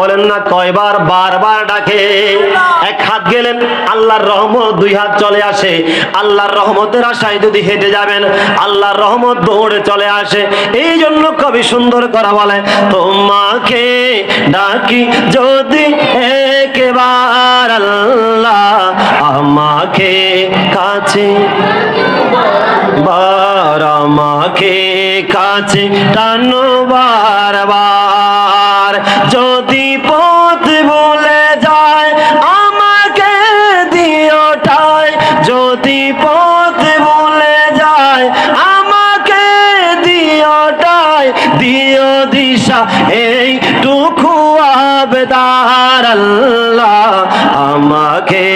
বলেন না কয়বার বারবার ডাকে। এক হাত গেলেন আল্লাহর রহমত দুই হাত চলে আসে। আল্লাহর রহমতের আশায় যদি হেঁটে যাবেন আল্লাহর রহমত দৌড়ে চলে আসে। এই জন্য কবি সুন্দর করা বলে তোমাকে ডাকি যদি একবার আল্লাহ আমাকে কাছে বার আমাকে কাছে টানো দিশা এইটুকু আবেদার আল্লাহ আমাকে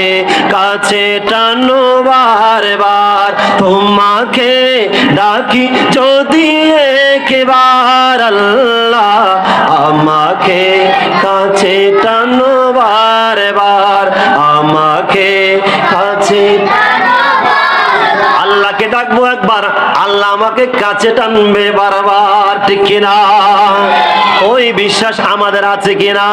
কাছে টানো বারবার। তোমাকে ডাকি যদি একবার আল্লাহ আমাকে কাছে টানো বারবার। আমাকে কাছে আল্লাহকে ডাকবো একবার, আল্লাহ আমাকে কাছে টানবে বারবার, ঠিক কিনা? বিশ্বাস আমাদের আছে কিনা?